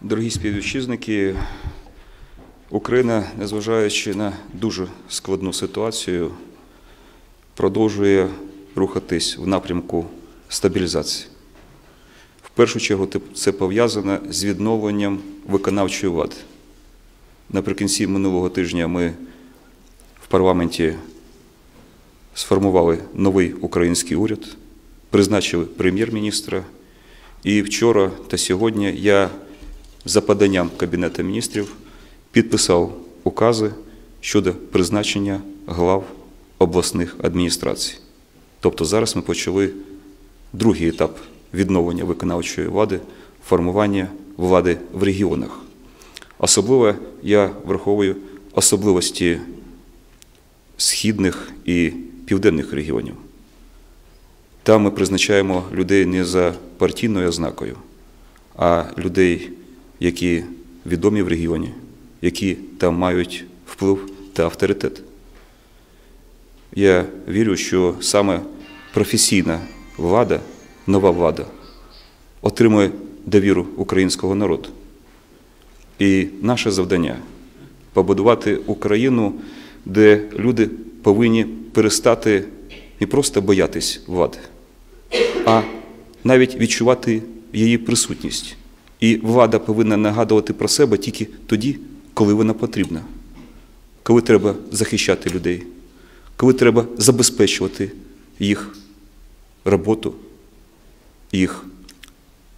Дорогі співвітчизники, Україна, незважаючи на дуже складну ситуацію, продовжує рухатись в напрямку стабілізації. В першу чергу це пов'язано з відновленням виконавчої влади. Наприкінці минулого тижня ми в парламенті сформували новий український уряд, призначили прем'єр-міністра. І вчора та сьогодні я за поданням Кабінету міністрів підписав укази щодо призначення глав обласних адміністрацій. Тобто зараз ми почали другий етап відновлення виконавчої влади, формування влади в регіонах. Особливо я враховую особливості східних і південних регіонів. Там ми призначаємо людей не за партійною ознакою, а людей, які відомі в регіоні, які там мають вплив та авторитет. Я вірю, що саме професійна влада, нова влада, отримує довіру українського народу. І наше завдання побудувати Україну, де люди повинні перестати не просто боятись влади, а навіть відчувати її присутність. І влада повинна нагадувати про себе тільки тоді, коли вона потрібна, коли треба захищати людей, коли треба забезпечувати їх роботу, їх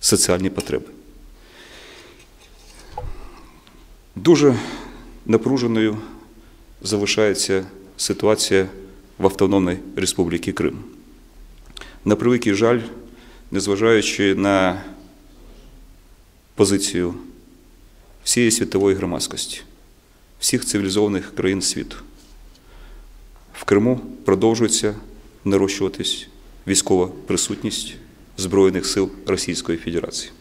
соціальні потреби. Дуже напруженою залишається ситуація в Автономній Республіці Крим. На превеликий жаль, незважаючи на позицію всієї світової громадськості, всіх цивілізованих країн світу, в Криму продовжується нарощуватись військова присутність Збройних сил Російської Федерації.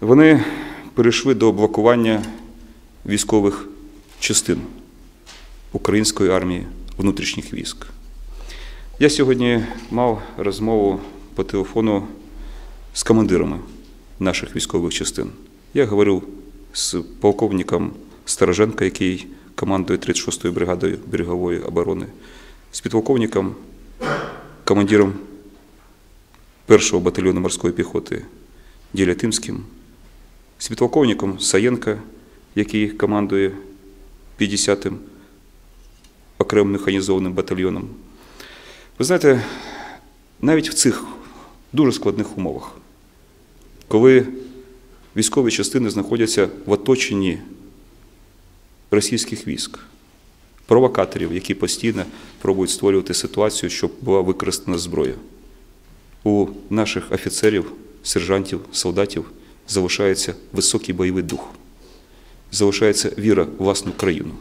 Вони перейшли до блокування військових частин української армії внутрішніх військ. Я сьогодні мав розмову по телефону з командирами наших військових частин. Я говорив з полковником Стороженко, який командує 36-ю бригадою берегової оборони, з підполковником, командиром 1-го батальйону морської піхоти Ділятимським, з підполковником Саєнко, який командує 50-м окремим механізованим батальйоном. Ви знаєте, навіть в цих дуже складних умовах, коли військові частини знаходяться в оточенні російських військ, провокаторів, які постійно пробують створювати ситуацію, щоб була використана зброя, у наших офіцерів, сержантів, солдатів залишається високий бойовий дух, залишається віра в власну країну,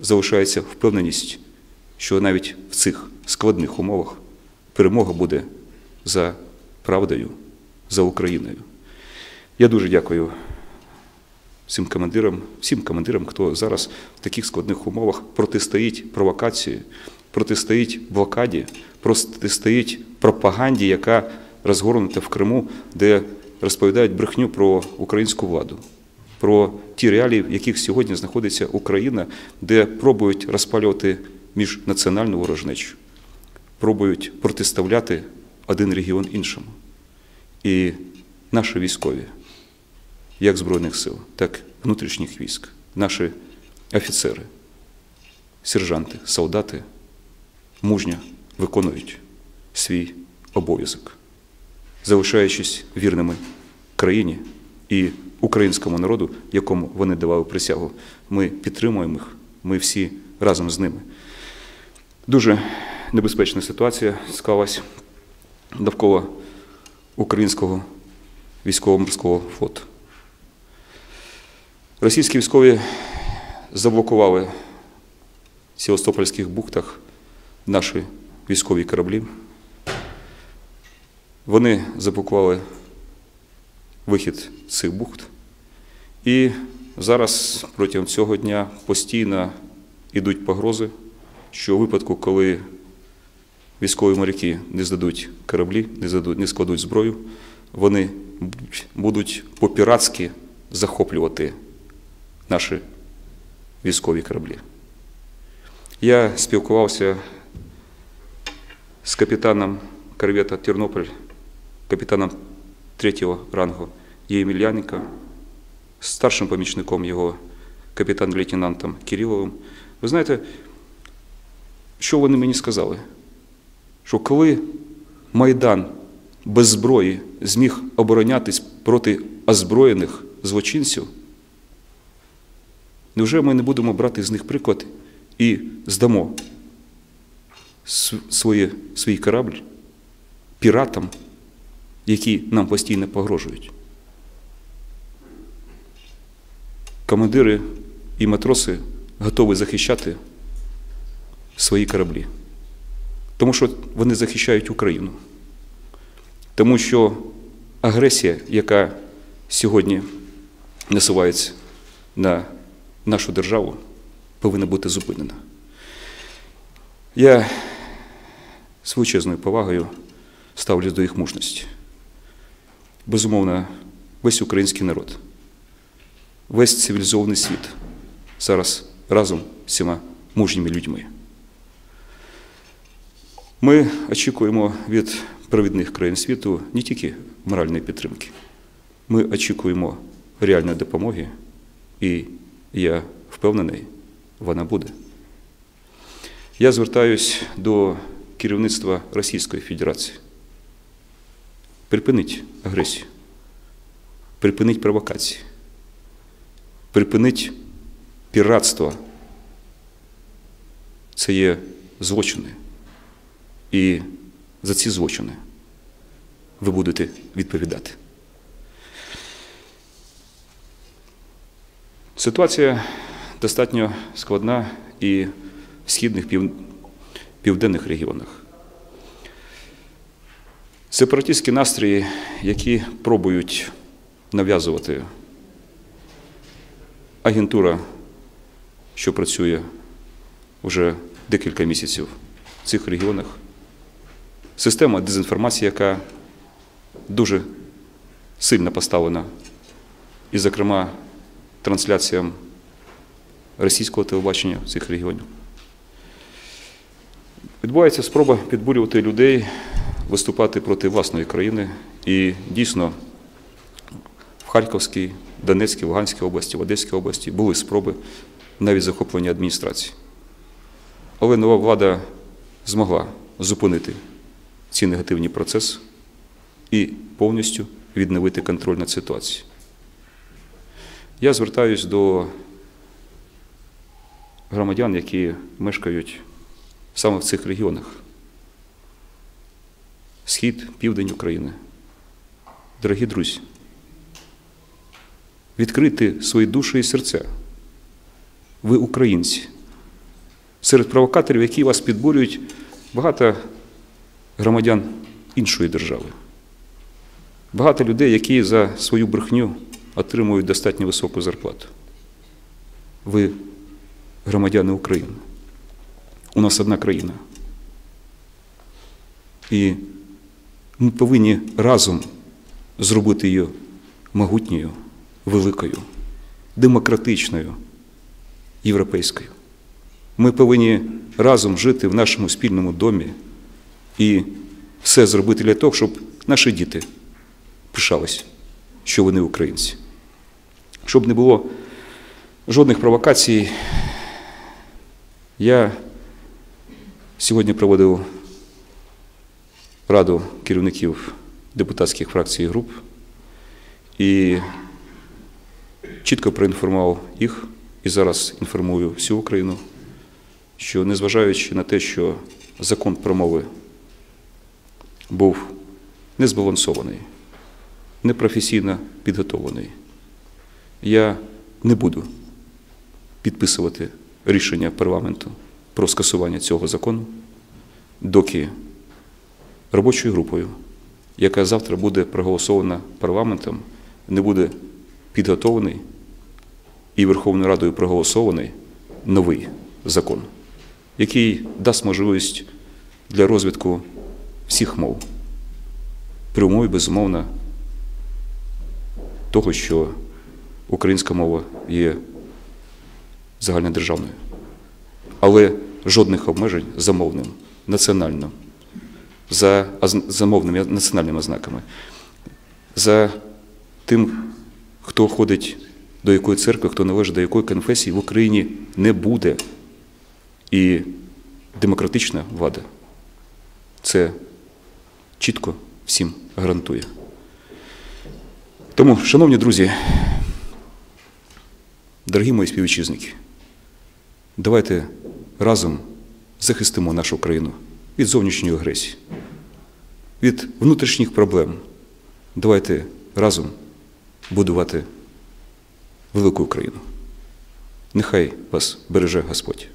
залишається впевненість, що навіть в цих складних умовах перемога буде за правдою, за Україною. Я дуже дякую всім командирам, всім командирам, хто зараз в таких складних умовах протистоїть провокації, протистоїть блокаді, протистоїть пропаганді, яка розгорнута в Криму, де розповідають брехню про українську владу, про ті реалії, в яких сьогодні знаходиться Україна, де пробують розпалювати міжнаціональну ворожнечу, пробують протиставляти один регіон іншому. І наші військові, як Збройних сил, так і внутрішніх військ, наші офіцери, сержанти, солдати мужньо виконують свій обов'язок, залишаючись вірними країні і українському народу, якому вони давали присягу. Ми підтримуємо їх, ми всі разом з ними. Дуже небезпечна ситуація склалась довкола українського військово-морського флоту. Російські військові заблокували в Севастопольських бухтах наші військові кораблі. Вони заблокували вихід з цих бухт. І зараз протягом цього дня постійно йдуть погрози, що у випадку, коли військові моряки не здадуть кораблі, не, здадуть, не складуть зброю, вони будуть- по-піратськи захоплювати наші військові кораблі. Я спілкувався з капітаном корвета Тернопіль, капітаном третього рангу Ємельяненка, старшим помічником його капітан-лейтенантом Кириловим. Ви знаєте, що вони мені сказали? Що коли Майдан без зброї зміг оборонятись проти озброєних злочинців, невже ми не будемо брати з них приклад і здамо с- своє, свій корабль піратам, які нам постійно погрожують? Командири і матроси готові захищати свої кораблі, тому що вони захищають Україну. Тому що агресія, яка сьогодні насувається на нашу державу, повинна бути зупинена. Я з величезною повагою ставлюсь до їх мужності. Безумовно, весь український народ, весь цивілізований світ зараз разом з цими мужніми людьми. Ми очікуємо від провідних країн світу не тільки моральної підтримки, ми очікуємо реальної допомоги, і я впевнений, вона буде. Я звертаюсь до керівництва Російської Федерації. Припиніть агресію, припиніть провокації, припиніть піратство. Це є злочини. І за ці злочини ви будете відповідати. Ситуація достатньо складна і в східних пів... південних регіонах. Сепаратистські настрої, які пробують нав'язувати агентура, що працює вже декілька місяців в цих регіонах, система дезінформації, яка дуже сильно поставлена, і, зокрема, трансляціям російського телебачення в цих регіонів. Відбувається спроба підбурювати людей виступати проти власної країни. І дійсно в Харківській, Донецькій, Луганській області, в Одеській області були спроби навіть захоплення адміністрації. Але нова влада змогла зупинити ці негативні процеси і повністю відновити контроль над ситуацією. Я звертаюсь до громадян, які мешкають саме в цих регіонах. Схід, південь України. Дорогі друзі, відкрити свої душі і серця. Ви українці. Серед провокаторів, які вас підбурюють, багато громадян іншої держави. Багато людей, які за свою брехню отримують достатньо високу зарплату. Ви громадяни України. У нас одна країна. І ми повинні разом зробити її могутньою, великою, демократичною, європейською. Ми повинні разом жити в нашому спільному домі і все зробити для того, щоб наші діти пишались, що вони українці. Щоб не було жодних провокацій, я сьогодні проводив раду керівників депутатських фракцій і груп і чітко проінформував їх і зараз інформую всю Україну, що незважаючи на те, що закон про мови був незбалансований, непрофесійно підготовлений, я не буду підписувати рішення парламенту про скасування цього закону, доки робочою групою, яка завтра буде проголосована парламентом, не буде підготовлений і Верховною Радою проголосований новий закон, який дасть можливість для розвитку всіх мов, при умові, безумовно, того, що українська мова є загальнодержавною. Але жодних обмежень за мовним, національним, за за мовними національними ознаками, за тим, хто ходить до якої церкви, хто належить до якої конфесії в Україні не буде. І демократична влада це чітко всім гарантує. Тому, шановні друзі, дорогі мої співвітчизники, давайте разом захистимо нашу країну від зовнішньої агресії, від внутрішніх проблем. Давайте разом будувати велику Україну. Нехай вас береже Господь.